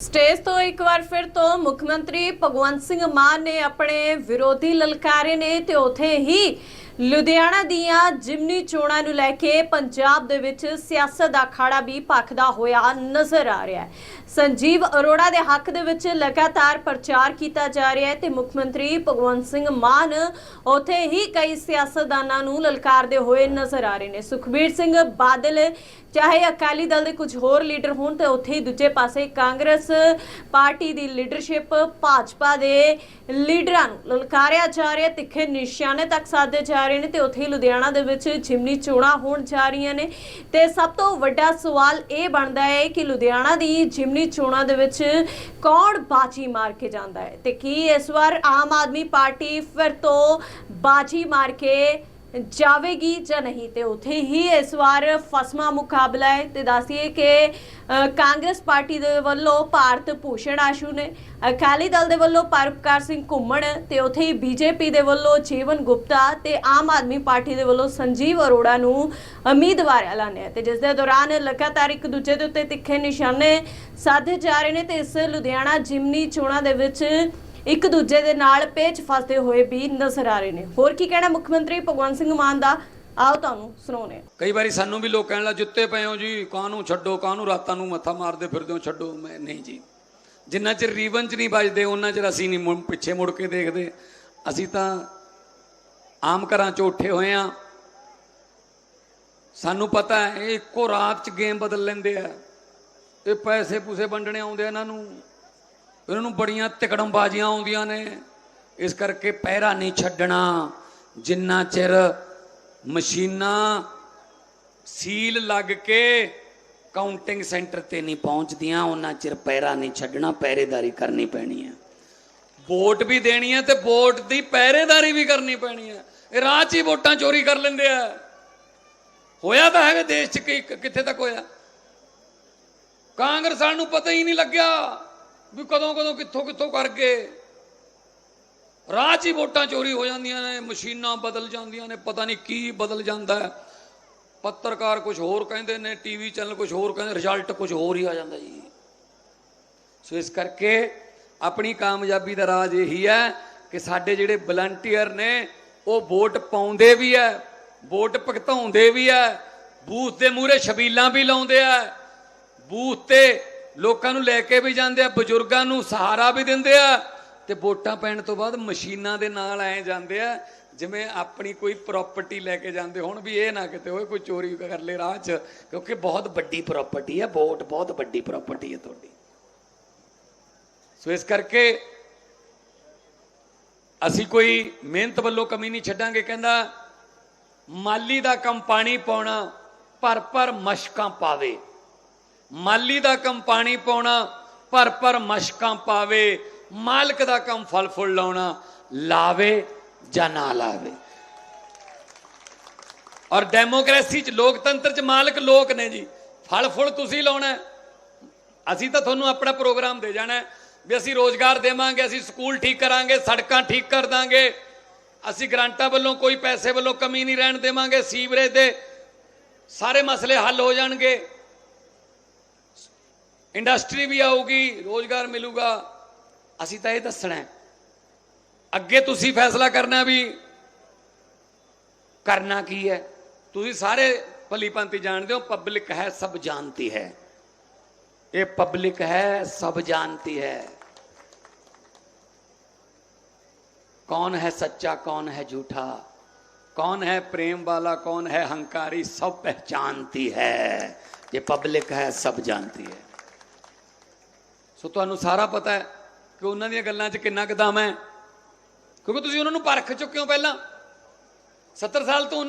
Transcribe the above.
Stage ਤੋਂ ਇੱਕ ਵਾਰ ਫਿਰ ਤੋਂ ਮੁੱਖ ਮੰਤਰੀ ਭਗਵੰਤ ਸਿੰਘ ਮਾਨ ਨੇ ਆਪਣੇ ਵਿਰੋਧੀ ਲਲਕਾਰੇ ਨੇ ਤੇ ਉਥੇ ਹੀ ਲੁਧਿਆਣਾ ਦੀਆਂ ਜਿਮਨੀ ਚੋਣਾਂ ਨੂੰ ਲੈ ਕੇ ਪੰਜਾਬ ਦੇ ਵਿੱਚ ਸਿਆਸਤ ਦਾ ਖਾੜਾ ਵੀ ਭਖਦਾ ਹੋਇਆ ਨਜ਼ਰ ਆ ਰਿਹਾ ਹੈ। ਸੰਜੀਵ ਅਰੋੜਾ ਦੇ ਹੱਕ ਦੇ ਵਿੱਚ ਲਗਾਤਾਰ ਪ੍ਰਚਾਰ ਕੀਤਾ ਜਾ ਰਿਹਾ ਹੈ ਤੇ ਮੁੱਖ ਮੰਤਰੀ ਭਗਵੰਤ ਸਿੰਘ ਮਾਨ ਉਥੇ ਹੀ ਕਈ ਸਿਆਸਤਦਾਨਾਂ ਨੂੰ ਲਲਕਾਰਦੇ ਹੋਏ ਨਜ਼ਰ ਆ ਰਹੇ ਨੇ। ਸੁਖਬੀਰ ਸਿੰਘ ਬਾਦਲ, ਚਾਹੇ ਅਕਾਲੀ ਦਲ ਦੇ ਕੁਝ ਹੋਰ ਲੀਡਰ ਹੋਣ ਤੇ ਉੱਥੇ ਹੀ ਦੂਜੇ ਪਾਸੇ ਕਾਂਗਰਸ ਪਾਰਟੀ ਦੀ ਲੀਡਰਸ਼ਿਪ ਭਾਜਪਾ ਦੇ ਲੀਡਰਾਂ ਨੂੰ ਲਲਕਾਰਿਆ ਜਾ ਰਿਹਾ ਤਿੱਖੇ ਨਿਸ਼ਾਨੇ ਤੱਕ ਸਾਧੇ ਜਾ ਰਹੇ ਨੇ ਤੇ ਉੱਥੇ ਹੀ ਲੁਧਿਆਣਾ ਦੇ ਵਿੱਚ ਜਿਮਨੀ ਚੋਣਾਂ ਹੋਣ ਜਾ ਰਹੀਆਂ ਨੇ। ਤੇ ਸਭ ਤੋਂ ਵੱਡਾ ਸਵਾਲ ਇਹ ਬਣਦਾ ਹੈ ਕਿ ਲੁਧਿਆਣਾ ਦੀ ਜਿਮਨੀ ਚੋਣਾਂ ਦੇ ਵਿੱਚ ਕੌਣ ਬਾਜੀ ਮਾਰ ਕੇ ਜਾਂਦਾ ਹੈ ਤੇ ਕੀ ਇਸ ਵਾਰ ਆਮ ਆਦਮੀ ਪਾਰਟੀ ਫਿਰ ਤੋਂ ਬਾਜੀ ਮਾਰ ਕੇ ਜਾਵੇਗੀ ਜਾਂ ਨਹੀਂ ਤੇ ਉਥੇ ਹੀ ਇਸ ਵਾਰ ਫਸਮਾ ਮੁਕਾਬਲਾ ਹੈ ਤੇ ਦੱਸੀਏ ਕਿ ਕਾਂਗਰਸ ਪਾਰਟੀ ਦੇ ਵੱਲੋਂ ਭਾਰਤ ਭੂਸ਼ਣ ਆਸ਼ੂ ਨੇ, ਅਕਾਲੀ ਦਲ ਦੇ ਵੱਲੋਂ ਪਰਪਕਾਰ ਸਿੰਘ ਘੁੰਮਣ ਤੇ ਉਥੇ ਹੀ ਬੀਜੇਪੀ ਦੇ ਵੱਲੋਂ ਜੀਵਨ ਗੁਪਤਾ ਤੇ ਆਮ ਆਦਮੀ ਪਾਰਟੀ ਦੇ ਵੱਲੋਂ ਸੰਜੀਵ ਅਰੋੜਾ ਨੂੰ ਉਮੀਦਵਾਰ ਐਲਾਨਿਆ ਤੇ ਜਿਸ ਦੇ ਦੌਰਾਨ ਲਗਾਤਾਰ ਇੱਕ ਦੂਜੇ ਦੇ ਉੱਤੇ ਤਿੱਖੇ ਨਿਸ਼ਾਨੇ ਸਾਧੇ ਜਾ ਰਹੇ ਨੇ ਤੇ ਇਸ ਲੁਧਿਆਣਾ ਜਿਮਨੀ ਚੋਣਾਂ ਦੇ ਵਿੱਚ ਇੱਕ ਦੂਜੇ ਦੇ ਨਾਲ ਪੇਚ ਫਸਦੇ ਹੋਏ ਵੀ ਨਜ਼ਰ ਆ ਰਹੇ ਨੇ। ਹੋਰ ਕੀ ਕਹਿਣਾ ਮੁੱਖ ਮੰਤਰੀ ਭਗਵੰਤ ਸਿੰਘ ਮਾਨ ਦਾ? ਆਓ ਤੁਹਾਨੂੰ ਸੁਣਾਉਂਦੇ ਕਈ ਵਾਰੀ ਸਾਨੂੰ ਵੀ ਲੋਕ ਕਹਿਣ ਲੱਗ ਜੁੱਤੇ ਪਏ ਹੋ ਜੀ, ਕਾਹਨੂੰ ਛੱਡੋ, ਕਾਹਨੂੰ ਰਾਤਾਂ ਨੂੰ ਮੱਥਾ ਮਾਰਦੇ ਫਿਰਦੇ ਹੋ, ਛੱਡੋ। ਮੈਂ ਨਹੀਂ ਜੀ। ਜਿੰਨਾ ਚਿਰ ਰੀਵਨ ਚ ਨਹੀਂ ਵੱਜਦੇ, ਉਹਨਾਂ ਚਿਰ ਅਸੀਂ ਨਹੀਂ ਪਿੱਛੇ ਮੁੜ ਕੇ ਦੇਖਦੇ। ਅਸੀਂ ਤਾਂ ਆਮ ਘਰਾਂ ਚੋਂ ਉੱਠੇ ਹੋਏ ਆ ਸਾਨੂੰ ਪਤਾ ਹੈ, ਇਹ ਇੱਕੋ ਰਾਤ ਚ ਗੇਮ ਬਦਲ ਲੈਂਦੇ ਆ। ਇਹ ਪੈਸੇ ਪੂਸੇ ਵੰਡਣੇ ਆਉਂਦੇ ਇਹਨਾਂ ਨੂੰ। ਇਹਨਾਂ ਨੂੰ ਬੜੀਆਂ ਤਿਕੜਮਬਾਜ਼ੀਆਂ ਆਉਂਦੀਆਂ ਨੇ। ਇਸ ਕਰਕੇ ਪਹਿਰਾ ਨਹੀਂ ਛੱਡਣਾ। ਜਿੰਨਾ ਚਿਰ ਮਸ਼ੀਨਾਂ ਸੀਲ ਲੱਗ ਕੇ ਕਾਊਂਟਿੰਗ ਸੈਂਟਰ ਤੇ ਨਹੀਂ ਪਹੁੰਚਦੀਆਂ, ਉਹਨਾਂ ਚਿਰ ਪਹਿਰਾ ਨਹੀਂ ਛੱਡਣਾ, ਪਹਿਰੇਦਾਰੀ ਕਰਨੀ ਪੈਣੀ ਹੈ। ਵੋਟ ਵੀ ਦੇਣੀ ਹੈ ਤੇ ਵੋਟ ਦੀ ਪਹਿਰੇਦਾਰੀ ਵੀ ਕਰਨੀ ਪੈਣੀ ਹੈ। ਇਹ ਰਾਹ 'ਚ ਹੀ ਵੋਟਾਂ ਚੋਰੀ ਕਰ ਲੈਂਦੇ ਆ। ਹੋਇਆ ਤਾਂ ਹੈਗਾ, ਦੇਸ਼ 'ਚ ਕਿ ਕਿੱਥੇ ਤੱਕ ਹੋਇਆ? ਕਾਂਗਰਸ ਵਾਲਿਆਂ ਨੂੰ ਪਤਾ ਹੀ ਨਹੀਂ ਲੱਗਿਆ। ਵੀ ਕਦੋਂ ਕਦੋਂ ਕਿੱਥੋਂ ਕਿੱਥੋਂ ਕਰਕੇ ਰਾਹ 'ਚ ਹੀ ਵੋਟਾਂ ਚੋਰੀ ਹੋ ਜਾਂਦੀਆਂ ਨੇ, ਮਸ਼ੀਨਾਂ ਬਦਲ ਜਾਂਦੀਆਂ ਨੇ, ਪਤਾ ਨਹੀਂ ਕੀ ਬਦਲ ਜਾਂਦਾ ਹੈ। ਪੱਤਰਕਾਰ ਕੁਝ ਹੋਰ ਕਹਿੰਦੇ ਨੇ, ਟੀਵੀ ਚੈਨਲ ਕੁਝ ਹੋਰ ਕਹਿੰਦੇ, ਰਿਜ਼ਲਟ ਕੁਝ ਹੋਰ ਹੀ ਆ ਜਾਂਦਾ ਜੀ। ਸੋ ਇਸ ਕਰਕੇ ਆਪਣੀ ਕਾਮਯਾਬੀ ਦਾ ਰਾਜ ਇਹੀ ਹੈ ਕਿ ਸਾਡੇ ਜਿਹੜੇ ਵਲੰਟੀਅਰ ਨੇ, ਉਹ ਵੋਟ ਪਾਉਂਦੇ ਵੀ ਹੈ, ਵੋਟ ਭਗਤਾਉਂਦੇ ਵੀ ਹੈ, ਬੂਥ ਦੇ ਮੂਹਰੇ ਛਬੀਲਾਂ ਵੀ ਲਾਉਂਦੇ ਆ ਬੂਥ ਤੇ ਲੋਕਾਂ ਨੂੰ ਲੈ ਕੇ ਵੀ ਜਾਂਦੇ ਆ, ਬਜ਼ੁਰਗਾਂ ਨੂੰ ਸਹਾਰਾ ਵੀ ਦਿੰਦੇ ਆ ਤੇ ਵੋਟਾਂ ਪੈਣ ਤੋਂ ਬਾਅਦ ਮਸ਼ੀਨਾਂ ਦੇ ਨਾਲ ਆਏ ਜਾਂਦੇ ਆ, ਜਿਵੇਂ ਆਪਣੀ ਕੋਈ ਪ੍ਰਾਪਰਟੀ ਲੈ ਕੇ ਜਾਂਦੇ, ਹੁਣ ਵੀ ਇਹ ਨਾ ਕਿਤੇ ਹੋਏ, ਕੋਈ ਚੋਰੀ ਕਰ ਲੇ ਰਾਹ 'ਚ, ਕਿਉਂਕਿ ਬਹੁਤ ਵੱਡੀ ਪ੍ਰਾਪਰਟੀ ਹੈ ਵੋਟ ਬਹੁਤ ਵੱਡੀ ਪ੍ਰਾਪਰਟੀ ਹੈ ਤੁਹਾਡੀ। ਸੋ ਇਸ ਕਰਕੇ ਅਸੀਂ ਕੋਈ ਮਿਹਨਤ ਵੱਲੋਂ ਕਮੀ ਨਹੀਂ ਛੱਡਾਂਗੇ, ਕਹਿੰਦਾ, ਮਾਲੀ ਦਾ ਕੰਮ ਪਾਣੀ ਪਾਉਣਾ ਪਰ ਪਰ ਮਸ਼ਕਾਂ ਪਾਵੇ। ਮਾਲੀ ਦਾ ਕੰਮ ਪਾਣੀ ਪਾਉਣਾ, ਪਰ ਪਰ ਮਸ਼ਕਾਂ ਪਾਵੇ, ਮਾਲਕ ਦਾ ਕੰਮ ਫਲ ਫੁੱਲ ਲਾਉਣਾ, ਲਾਵੇ ਜਾਂ ਨਾ ਲਾਵੇ। ਔਰ ਡੈਮੋਕ੍ਰੇਸੀ ਚ ਲੋਕਤੰਤਰ ਚ ਮਾਲਕ ਲੋਕ ਨੇ ਜੀ। ਫਲ ਫੁੱਲ ਤੁਸੀਂ ਲਾਉਣਾ ਅਸੀਂ ਤਾਂ ਤੁਹਾਨੂੰ ਆਪਣਾ ਪ੍ਰੋਗਰਾਮ ਦੇ ਜਾਣਾ ਵੀ ਅਸੀਂ ਰੋਜ਼ਗਾਰ ਦੇਵਾਂਗੇ, ਅਸੀਂ ਸਕੂਲ ਠੀਕ ਕਰਾਂਗੇ, ਸੜਕਾਂ ਠੀਕ ਕਰ ਦਾਂਗੇ। ਅਸੀਂ ਗ੍ਰਾਂਟਾਂ ਵੱਲੋਂ ਕੋਈ ਪੈਸੇ ਵੱਲੋਂ ਕਮੀ ਨਹੀਂ ਰਹਿਣ ਦੇਵਾਂਗੇ, ਸੀਵਰੇਜ ਦੇ ਸਾਰੇ ਮਸਲੇ ਹੱਲ ਹੋ ਜਾਣਗੇ। ਇੰਡਸਟਰੀ ਵੀ ਆਊਗੀ ਰੋਜ਼ਗਾਰ ਮਿਲੂਗਾ ਅਸੀਂ ਤਾਂ ਇਹ ਦੱਸਣਾ ਹੈ ਅੱਗੇ ਤੁਸੀਂ ਫੈਸਲਾ ਕਰਨਾ ਵੀ ਕਰਨਾ ਕੀ ਹੈ ਤੁਸੀਂ ਸਾਰੇ ਭਲੀ ਭਾਂਤੀ ਜਾਣਦੇ ਹੋ ਪਬਲਿਕ ਹੈ ਸਭ ਜਾਣਤੀ ਹੈ ਇਹ ਪਬਲਿਕ ਹੈ ਸਭ ਜਾਣਤੀ ਹੈ कौन है सच्चा कौन है झूठा कौन है प्रेम वाला कौन है हंकारी सब पहचानती है ये पब्लिक है सब जानती है ਸੋ ਤੁਹਾਨੂੰ ਸਾਰਾ ਪਤਾ ਹੈ ਕਿ ਉਹਨਾਂ ਦੀਆਂ ਗੱਲਾਂ 'ਚ ਕਿੰਨਾ ਕੁ ਦਮ ਹੈ। ਕਿਉਂਕਿ ਤੁਸੀਂ ਉਹਨਾਂ ਨੂੰ ਪਰਖ ਚੁੱਕੇ ਹੋ ਪਹਿਲਾਂ। 70 ਸਾਲ ਤੋਂ ਉਹਨਾਂ